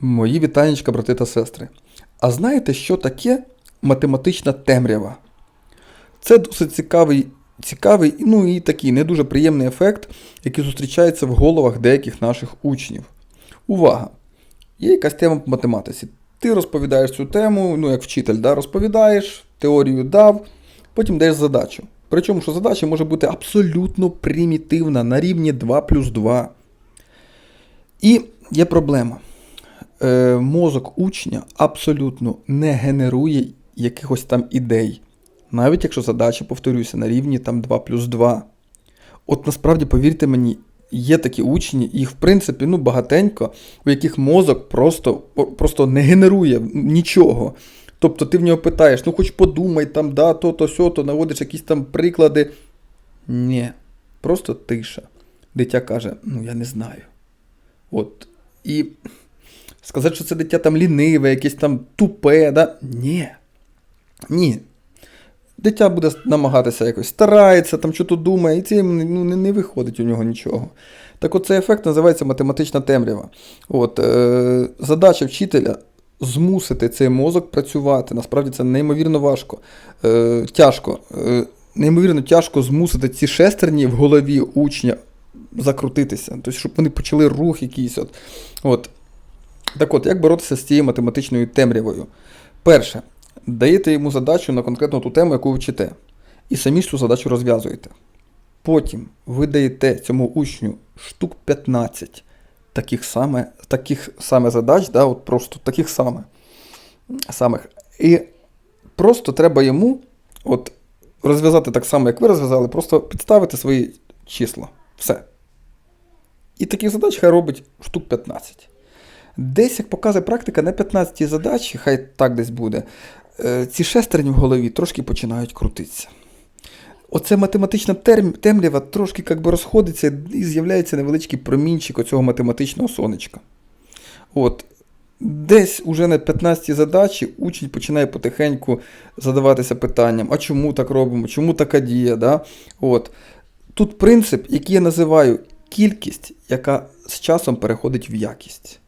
Мої вітанечка, брати та сестри. А знаєте, що таке математична темрява? Це досить цікавий, цікавий, ну і такий не дуже приємний ефект, який зустрічається в головах деяких наших учнів. Увага! Є якась тема по математиці. Ти розповідаєш цю тему, ну як вчитель, да, розповідаєш, теорію дав, потім даєш задачу. Причому, що задача може бути абсолютно примітивна на рівні 2 плюс 2. І є проблема. Е, мозок учня абсолютно не генерує якихось там ідей. Навіть якщо задача, повторюся, на рівні там 2 плюс 2. От насправді, повірте мені, є такі учні, їх в принципі ну, багатенько, у яких мозок просто, просто не генерує нічого. Тобто ти в нього питаєш, ну хоч подумай, там, да, то-то, сьо-то, наводиш якісь там приклади. Ні, просто тиша. Дитя каже, ну я не знаю. От. І сказати, що це дитя там ліниве, якесь там тупе, да? Ні. Ні. Дитя буде намагатися якось старається, там що-то думає, і це ну, не, не виходить у нього нічого. Так от цей ефект називається математична темрява. От, е, Задача вчителя змусити цей мозок працювати. Насправді це неймовірно важко. Е, Тяжко. Е, неймовірно тяжко змусити ці шестерні в голові учня закрутитися. Тобто, щоб вони почали рух якийсь. От. От. Так от, як боротися з цією математичною темрявою? Перше, даєте йому задачу на конкретну ту тему, яку ви вчите, і самі ж цю задачу розв'язуєте. Потім ви даєте цьому учню штук 15 таких саме таких саме задач, да, от просто таких саме, самих. І просто треба йому от, розв'язати так само, як ви розв'язали, просто підставити свої числа. Все. І таких задач хай робить штук 15. Десь, як показує практика, на 15 задачі, хай так десь буде, е, ці шестерні в голові трошки починають крутитися. Оце математична темрява трошки як би розходиться і з'являється невеличкий промінчик оцього математичного сонечка. От. Десь уже на 15 задачі учень починає потихеньку задаватися питанням, а чому так робимо, чому така дія. Да? От. Тут принцип, який я називаю кількість, яка з часом переходить в якість.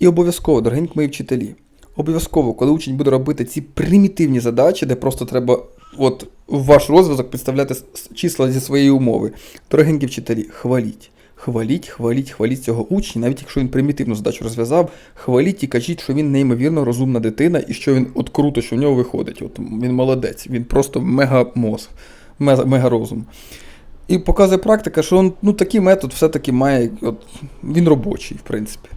І обов'язково, дорогенькі мої вчителі, обов'язково, коли учень буде робити ці примітивні задачі, де просто треба от, в ваш розв'язок підставляти числа зі своєї умови, дорогенькі вчителі, хваліть. Хваліть, хваліть, хваліть цього учня, навіть якщо він примітивну задачу розв'язав, хваліть і кажіть, що він неймовірно розумна дитина і що він от круто, що в нього виходить. От Він молодець, він просто мега-мозг, мега-розум. І показує практика, що он, ну, такий метод все-таки має, от, він робочий, в принципі.